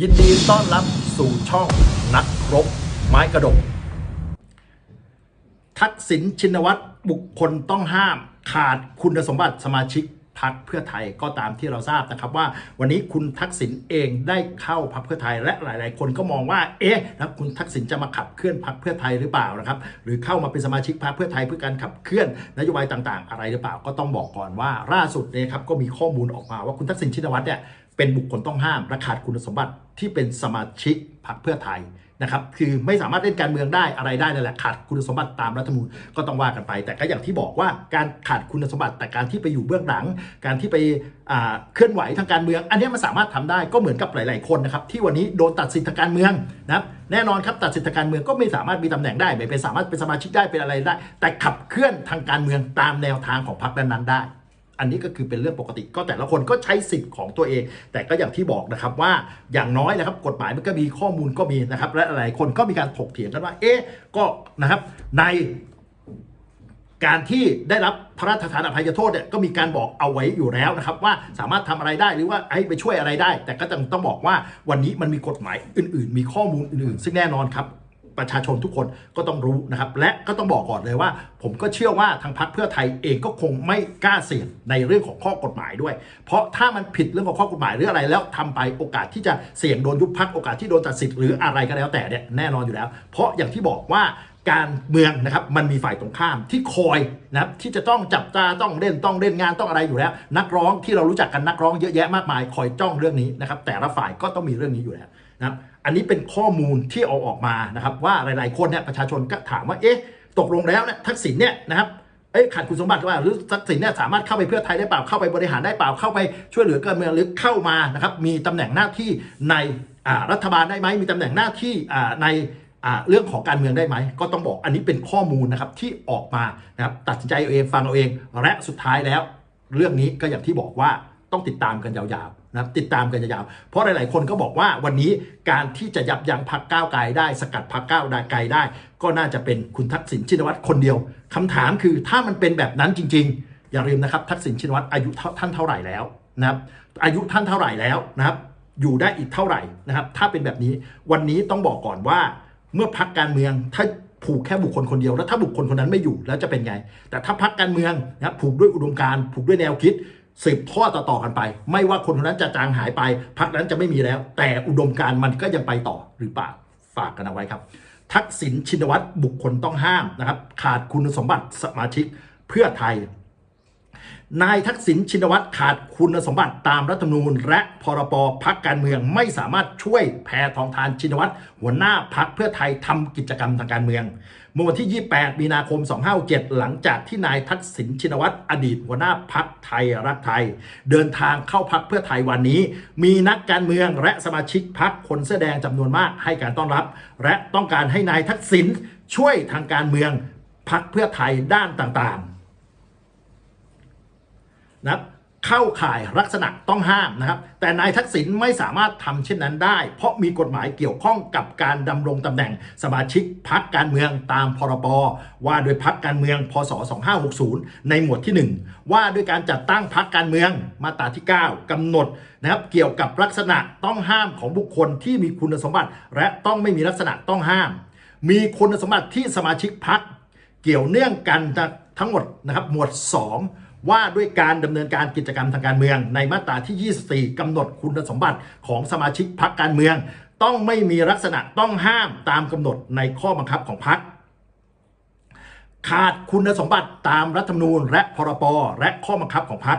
ยินดีต้อนรับสู่ช่องนักรบไม้กระดก ทักษิณชินวัตรบุคคลต้องห้ามขาดคุณสมบัติสมาชิกพักเพื่อไทยก็ตามที่เราทราบนะครับว่าวันนี้คุณทักษิณเองได้เข้าพักเพื่อไทยและหลาย ๆ คนก็มองว่าเอ๊ะแล้วคุณทักษิณจะมาขับเคลื่อนพักเพื่อไทยหรือเปล่านะครับหรือเข้ามาเป็นสมาชิกพักเพื่อไทยเพื่อการขับเคลื่อนนโยบายต่าง ๆ อะไรหรือเปล่าก็ต้องบอกก่อนว่าล่าสุดเนี่ยครับก็มีข้อมูลออกมาว่าคุณทักษิณชินวัตรเนี่ย เป็นบุคคลต้องห้ามและขาดคุณสมบัติที่เป็นสมาชิกพักเพื่อไทยนะครับคือไม่สามารถเล่นการเมืองได้อะไรได้นั่นแหละขาดคุณสมบัติตามรัฐธรรมนูญก็ต้องว่ากันไป แต่ก็อย่างที่บอกว่าการขาดคุณสมบัติแต่การที่ไปอยู่เบื้องหลัง การที่ไปเคลื่อนไหวทางการเมือง อันนี้มันสามารถทำได้ก็เหมือนกับหลาย ๆคนนะครับที่วันนี้โดนตัดสิทธิทางการเมืองนะครับแน่นอนครับตัดสิทธิทางการเมืองก็ไม่สามารถมีตำแหน่งได้ไม่เป็นสามารถเป็นสมาชิกได้เป็นอะไรได้ แต่ขับเคลื่อนทางการเมืองตามแนวทางของพรรคนั้นๆได้ อันนี้ก็คือเป็นเรื่องปกติก็แต่ละคนก็ใช้สิทธิ์ของตัวเอง แต่ก็อย่างที่บอกนะครับว่าอย่างน้อยนะครับกฎหมายมันก็มีข้อมูลก็มีนะครับ และหลายคนก็มีการถกเถียงกันว่า เอ๊ะก็นะครับในการที่ได้รับพระราชทานอภัยโทษเนี่ยก็มีการบอกเอาไว้อยู่แล้วนะครับ ว่าสามารถทำอะไรได้หรือว่าให้ไปช่วยอะไรได้ แต่ก็ต้องต้องบอกว่าวันนี้มันมีกฎหมายอื่น ๆ มีข้อมูลอื่น ๆ ซึ่งแน่นอนครับ ประชาชนทุกคนก็ต้องรู้นะครับ และก็ต้องบอกก่อนเลยว่า ผมก็เชื่อว่าทางพรรคเพื่อไทยเองก็คงไม่กล้าเสี่ยงในเรื่องของข้อกฎหมายด้วย เพราะถ้ามันผิดเรื่องของข้อกฎหมายหรืออะไรแล้วทำไปโอกาสที่จะเสี่ยงโดนยุบพักโอกาสที่โดนตัดสิทธิ์หรืออะไรก็แล้วแต่เนี่ยแน่นอนอยู่แล้ว เพราะอย่างที่บอกว่าการเมืองนะครับมันมีฝ่ายตรงข้ามที่คอยนะครับที่จะต้องจับตาต้องเล่นต้องเล่นงานต้องอะไรอยู่แล้ว นักร้องที่เรารู้จักกันนักร้องเยอะแยะมากมายคอยจ้องเรื่องนี้นะครับแต่ละฝ่ายก็ต้องมีเรื่องนี้อยู่แล้วนะครับ อันนี้เป็นข้อมูลที่เอาออกมานะครับว่าหลาย ๆ คนเนี่ยประชาชนก็ถามว่าเอ๊ะตกลงแล้วเนี่ยทักษิณเนี่ยนะครับเอ๊ะขาดคุณสมบัติหรือเปล่าหรือทักษิณเนี่ยสามารถเข้าไปเพื่อไทยได้เปล่าเข้าไปบริหารได้เปล่าเข้าไปช่วยเหลือการเมืองหรือเข้ามานะครับมีตำแหน่งหน้าที่ในรัฐบาลได้ไหมมีตำแหน่งหน้าที่ในเรื่องของการเมืองได้ไหม ก็ต้องบอกอันนี้เป็นข้อมูลนะครับที่ออกมานะครับตัดสินใจเอาเองฟังเอาเอง และสุดท้ายแล้ว เรื่องนี้ก็อย่างที่บอกว่าต้องติดตามกันยาวๆ นะติดตามกันยาวๆเพราะหลายๆ คนก็บอกว่าวันนี้การที่จะยับยั้งพักก้าวไกลได้ สกัดพักก้าวไกลได้ ก็น่าจะเป็นคุณทักษิณชินวัตรคนเดียวคำถามคือถ้ามันเป็นแบบนั้นจริง ๆ อย่าลืมนะครับทักษิณชินวัตรอายุท่านเท่าไหร่แล้วนะครับอายุท่านเท่าไหร่แล้วนะครับอยู่ได้อีกเท่าไหร่นะครับถ้าเป็นแบบนี้วันนี้ต้องบอกก่อนว่า เมื่อพักการเมืองถ้าผูกแค่บุคคลคนเดียวแล้วถ้าบุคคลคนนั้นไม่อยู่แล้วจะเป็นไง แต่ถ้าพักการเมืองนะผูกด้วยอุดมการณ์ผูกด้วยแนวคิด สืบทอดต่อๆกันไป ไม่ว่าคนคนนั้นจะจางหายไปพักนั้นจะไม่มีแล้ว แต่อุดมการ์มันก็ยังไปต่อหรือเปล่าฝากกันเอาไว้ครับ ทักษิณชินวัตรบุคคลต้องห้ามนะครับ ขาดคุณสมบัติสมาชิกเพื่อไทย นายทักษิณชินวัตรขาดคุณสมบัติตามรัฐธรรมนูญ และพรบพักการเมืองไม่สามารถช่วยแพทองทานชินวัตรหัวหน้าพักเพื่อไทยทำกิจกรรมทางการเมืองเมื่อวันที่ 28 มีนาคม 2567 หลังจากที่นายทักษิณชินวัตรอดีตหัวหน้าพักไทยรักไทย เดินทางเข้าพักเพื่อไทยวันนี้ มีนักการเมืองและสมาชิกพักคนเสื้อแดงจำนวนมากให้การต้อนรับ และต้องการให้นายทักษิณช่วยทางการเมืองพักเพื่อไทยด้านต่างๆ นะครับเข้าข่ายลักษณะต้องห้ามนะครับ แต่นายทักษิณไม่สามารถทำเช่นนั้นได้ เพราะมีกฎหมายเกี่ยวข้องกับการดำรงตำแหน่งสมาชิกพักการเมืองตามพรบว่าโดยพักการเมืองพศ 2560 ในหมวดที่ 1 ว่าด้วยการจัดตั้งพักการเมืองมาตราที่ 9กำหนดนะครับเกี่ยวกับลักษณะต้องห้ามของบุคคลที่มีคุณสมบัติ และต้องไม่มีลักษณะต้องห้าม มีคุณสมบัติที่สมาชิกพักเกี่ยวเนื่องกันทั้งหมดนะครับหมวด 2 ว่าด้วยการดำเนินการกิจกรรมทางการเมือง ในมาตราที่ 24กำหนดคุณสมบัติของสมาชิกพักการเมือง ต้องไม่มีลักษณะต้องห้ามตามกำหนดในข้อบังคับของพักขาดคุณสมบัติตามรัฐธรรมนูญ และพรบและข้อบังคับของพรรค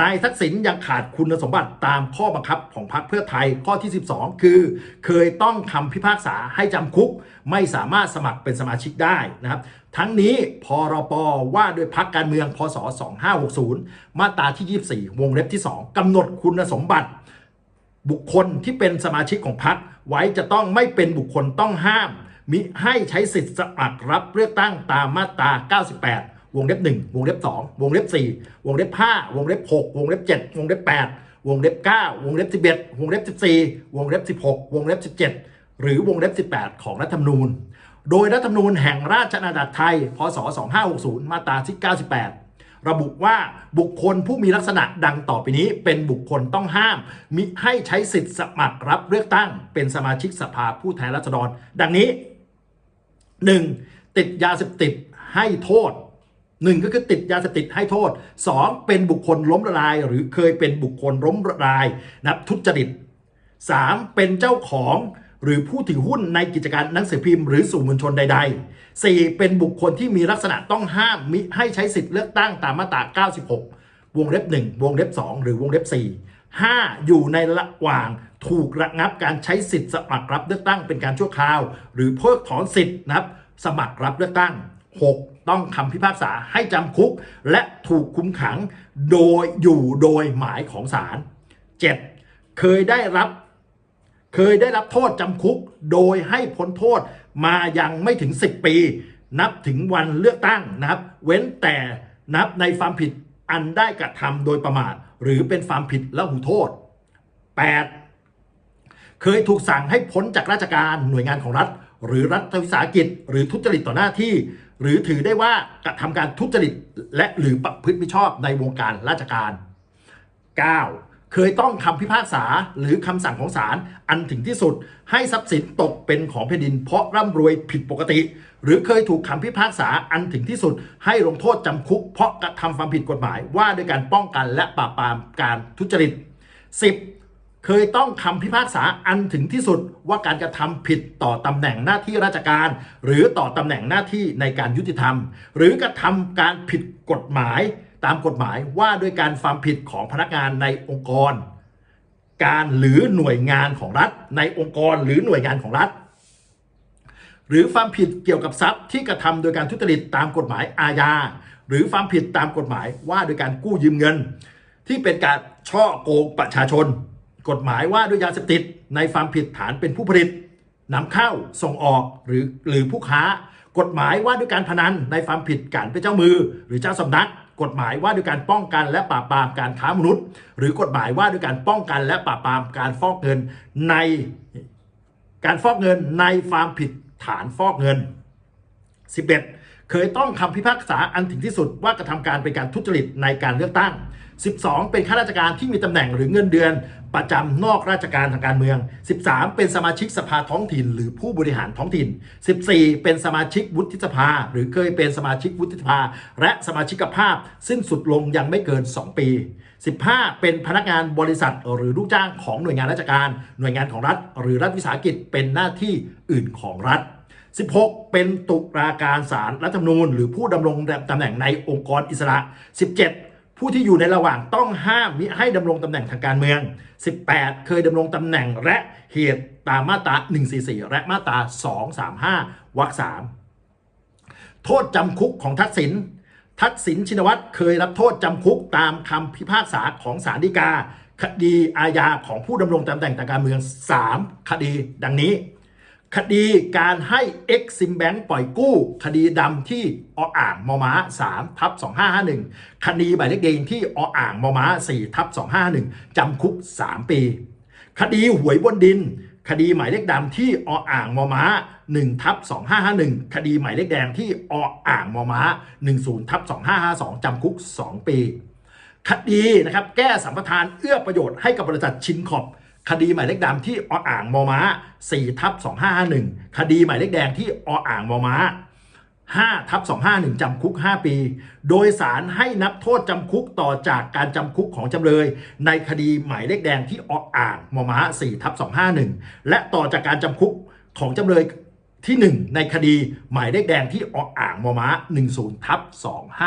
นายทักษิณยังขาดคุณสมบัติตามข้อบังคับของพรรคเพื่อไทยข้อที่ 12 คือ เคยต้องคำพิพากษาให้จำคุก ไม่สามารถสมัครเป็นสมาชิกได้นะครับ ทั้งนี้พรปว่าโดยพักการเมืองพศ 2560 มาตราที่ 24 วงเล็บที่ 2กำหนดคุณสมบัติ บุคคลที่เป็นสมาชิกของพรรคไว้จะต้องไม่เป็นบุคคลต้องห้ามมิให้ใช้สิทธิ์สมัครรับเลือกตั้งตามมาตรา 98 วงเล็บ1วงเล็บ2วงเล็บ4วงเล็บ5วงเล็บ6วงเล็บ7วงเล็บ8วงเล็บ9วงเล็บ11วงเล็บ14วงเล็บ16วงเล็บ17หรือวงเล็บ18ของรัฐธรรมนูญ โดยรัฐธรรมนูญแห่งราชอาณาจักรไทย พศ 2560 มาตราที่98ระบุว่าบุคคลผู้มีลักษณะดังต่อไปนี้เป็นบุคคลต้องห้าม มิให้ใช้สิทธิสมัครรับเลือกตั้ง เป็นสมาชิกสภาผู้แทนราษฎร ดังนี้ 1. ติดยาเสพติดให้โทษ หนึ่งก็คือติดยาเสพติดให้โทษ 2. เป็นบุคคลล้มละลาย หรือเคยเป็นบุคคลล้มละลายนับทุจริต 3. เป็นเจ้าของหรือผู้ถือหุ้นในกิจการหนังสือพิมพ์หรือสื่อมวลชนใด ๆ 4. เป็นบุคคลที่มีลักษณะต้องห้ามมิให้ใช้สิทธิ์เลือกตั้งตามมาตรา 96 วงเล็บ 1 วงเล็บ 2 หรือวงเล็บ 4 5. อยู่ในระหว่างถูกระงับการใช้สิทธิ์สมัครรับเลือกตั้งเป็นการชั่วคราว หรือเพิกถอนสิทธิ์นะครับสมัครรับเลือกตั้ง 6. ต้องคำพิพากษาให้จำคุก และถูกคุมขังโดยอยู่โดยหมายของศาล 7. เคยได้รับเคยได้รับโทษจำคุกโดยให้พ้นโทษมายังไม่ถึง 10 ปี นับถึงวันเลือกตั้งนะครับ เว้นแต่นับในความผิดอันได้กระทำโดยประมาท หรือเป็นความผิดละหูโทษ 8. เคยถูกสั่งให้พ้นจากราชการหน่วยงานของรัฐ หรือรัฐวิสาหกิจ หรือทุจริตต่อหน้าที่ หรือถือได้ว่ากระทำการทุจริตและหรือประพฤติมิชอบในวงการราชการ 9. เคยต้องคำพิพากษาหรือคำสั่งของศาลอันถึงที่สุด ให้ทรัพย์สินตกเป็นของแผ่นดิน เพราะร่ำรวยผิดปกติ หรือเคยถูกคำพิพากษาอันถึงที่สุด ให้ลงโทษจำคุก เพราะกระทำความผิดกฎหมายว่าด้วยการป้องกันและปราบปรามการทุจริต 10. เคยต้องคำพิพากษาอันถึงที่สุดว่าการกระทำผิดต่อตำแหน่งหน้าที่ราชการ หรือต่อตำแหน่งหน้าที่ในการยุติธรรม หรือกระทำการผิดกฎหมายตามกฎหมายว่าด้วยการความผิดของพนักงานในองค์กร การหรือหน่วยงานของรัฐ ในองค์กรหรือหน่วยงานของรัฐ หรือความผิดเกี่ยวกับทรัพย์ที่กระทำโดยการทุจริตตามกฎหมายอาญาหรือความผิดตามกฎหมายว่าโดยการกู้ยืมเงิน ที่เป็นการช่อโกงประชาชน กฎหมายว่าด้วยยาเสพติดในความผิดฐานเป็นผู้ผลิตนำเข้าส่งออกหรือหรือผู้ค้า กฎหมายว่าด้วยการพนันในความผิดการเป็นเจ้ามือ หรือเจ้าสำนัก กฎหมายว่าด้วยการป้องกันและปราบปรามการค้ามนุษย์ หรือกฎหมายว่าด้วยการป้องกันและปราบปรามการฟอกเงินในการฟอกเงินในความผิดฐานฟอกเงิน 11 เคยต้องคำพิพากษาอันถึงที่สุดว่ากระทำการเป็นการทุจริตในการเลือกตั้ง 12 เป็นข้าราชการที่มีตำแหน่งหรือเงินเดือน ประจำนอกราชการทางการเมือง 13 เป็นสมาชิกสภาท้องถิ่น หรือผู้บริหารท้องถิ่น 14 เป็นสมาชิกวุฒิสภา หรือเคยเป็นสมาชิกวุฒิสภา และสมาชิกภาพ สิ้นสุดลงยังไม่เกิน 2 ปี 15 เป็นพนักงานบริษัทหรือลูกจ้างของหน่วยงานราชการ หน่วยงานของรัฐ หรือรัฐวิสาหกิจเป็นหน้าที่อื่นของรัฐ16 เป็นตุลาการศาลรัฐธรรมนูญ หรือผู้ดำรงตำแหน่งในองค์กรอิสระ 17 ผู้ที่อยู่ในระหว่างต้องห้ามมิให้ดำรงตำแหน่งทางการเมือง 18 เคยดำรงตำแหน่งและเหตุตามมาตรา 144 และมาตรา 235 วรรค 3 โทษจำคุกของทักษิณ ทักษิณชินวัตรเคยรับโทษจำคุกตามคำพิพากษาของศาลฎีกา คดีอาญาของผู้ดำรงตำแหน่งทางการเมือง 3 คดีดังนี้ คดีการให้ X ซิมแบงปล่อยกู้ คดีดำที่ออ่างมอม้า3ทับ2551 คดีใบเล็กเดงที่ออ่างมอม้า4ทับ251 จำคุก 3 ปี คดีหวยบนดิน คดีหมายเลขดำที่ออ่างมอม้า1ทับ2551 คดีหมายเลขแดงที่ออ่างมอม้า10ทับ2552 จำคุก 2 ปี คดีนะครับแก้สัมปทานเอื้อประโยชน์ให้กับบริษัทชินขอบ คดีหมายเลขดำที่ออ่างมอม้า4ทับ2551 คดีหมายเลขแดงที่ออ่างมอม้า5ทับ251 จำคุก 5 ปี โดยสารให้นับโทษจำคุกต่อจากการจำคุกของจำเลย ในคดีหมายเลขแดงที่ออ่างมอม้า4ทับ251 และต่อจากการจำคุกของจำเลย ที่ 1 ในคดีหมายเลขแดงที่ออ่างมอม้า 10ทับ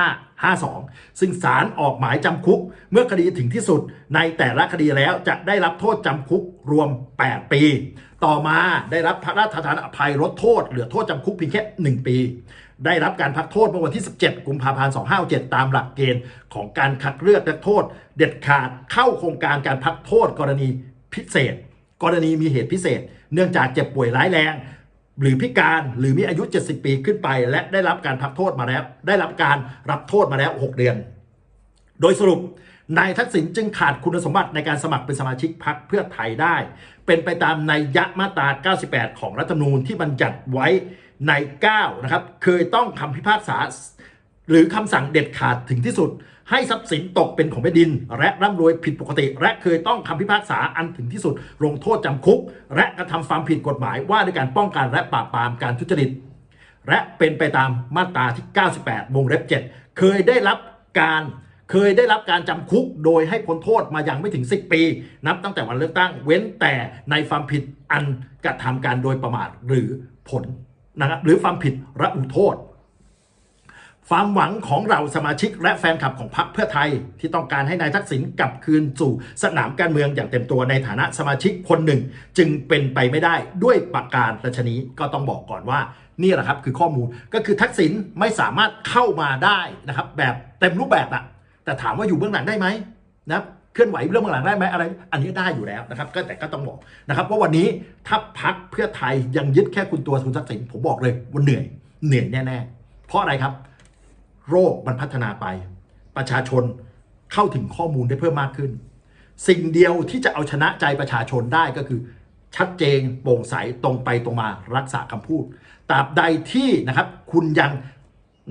2552 ซึ่งศาลออกหมายจำคุก เมื่อคดีถึงที่สุดในแต่ละคดีแล้วจะได้รับโทษจำคุกรวม 8 ปี ต่อมาได้รับพระราชทานอภัยลดโทษ เหลือโทษจำคุกเพียงแค่ 1 ปี ได้รับการพักโทษเมื่อวันที่ 17 กุมภาพันธ์ 2567 ตามหลักเกณฑ์ของการคัดเลือกนักโทษ เด็ดขาดเข้าโครงการการพักโทษกรณีพิเศษ กรณีมีเหตุพิเศษ เนื่องจากเจ็บป่วยร้ายแรง หรือพิการหรือมีอายุ 70 ปีขึ้นไป และได้รับการพักโทษมาแล้ว ได้รับการรับโทษมาแล้ว 6 เดือน โดยสรุปนายทักษิณจึงขาดคุณสมบัติในการสมัครเป็นสมาชิกพรรคเพื่อไทยได้ เป็นไปตามในยยะมาตรา 98 ของรัฐธรรมนูญที่บัญญัติไว้ใน 9 นะครับ เคยต้องคำพิพากษา หรือคำสั่งเด็ดขาดถึงที่สุด ให้ทรัพย์สินตกเป็นของแผ่นดิน และร่ำรวยผิดปกติ และเคยต้องคำพิพากษาอันถึงที่สุด ลงโทษจำคุก และกระทำความผิดกฎหมายว่าด้วยการป้องกันและปราบปรามการทุจริต และเป็นไปตามมาตราที่ 98วงเล็บ7 เคยได้รับการเคยได้รับการจำคุกโดยให้พ้นโทษมายังไม่ถึง 10 ปี นับตั้งแต่วันเลือกตั้งเว้นแต่ในความผิดอันกระทำการโดยประมาทหรือผลนะครับหรือความผิดระอุโทษ ความหวังของเราสมาชิกและแฟนคลับของพรรคเพื่อไทย ที่ต้องการให้นายทักษิณกลับคืนสู่สนามการเมืองอย่างเต็มตัวในฐานะสมาชิกคนหนึ่ง จึงเป็นไปไม่ได้ด้วยประการรัชนี้ก็ต้องบอกก่อนว่า นี่แหละครับคือข้อมูลก็คือทักษิณไม่สามารถเข้ามาได้นะครับ แบบเต็มรูปแบบอะแต่ถามว่าอยู่เบื้องหลังได้ไหมนะเคลื่อนไหวเรื่องเบื้องหลังได้ไหมอะไร อันนี้ได้อยู่แล้วนะครับ ก็แต่ก็ต้องบอกนะครับว่าวันนี้ถ้าพักเพื่อไทยยังยึดแค่คุณตัวคุณทักษิณผมบอกเลยว่าเหนื่อยเหนื่อยแน่ๆเพราะอะไรครับ โรคมันพัฒนาไป ประชาชนเข้าถึงข้อมูลได้เพิ่มมากขึ้น สิ่งเดียวที่จะเอาชนะใจประชาชนได้ก็คือ ชัดเจนโปร่งใสตรงไปตรงมารักษาคำพูดตราบใดที่นะครับคุณยัง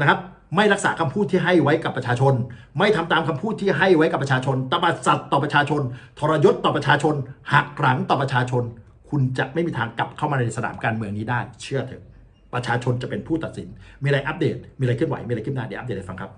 นะครับไม่รักษาคำพูดที่ให้ไว้กับประชาชน ไม่ทำตามคำพูดที่ให้ไว้กับประชาชนตบัดสัตว์ต่อประชาชน ทรยศต่อประชาชนหักหลังต่อประชาชน คุณจะไม่มีทางกลับเข้ามาในสนามการเมืองนี้ได้ เชื่อเถอะ ประชาชนจะเป็นผู้ตัดสิน มีอะไรอัปเดต มีอะไรเคลื่อนไหว มีอะไรขึ้นหน้าเดี๋ยวอัปเดตให้ฟังครับ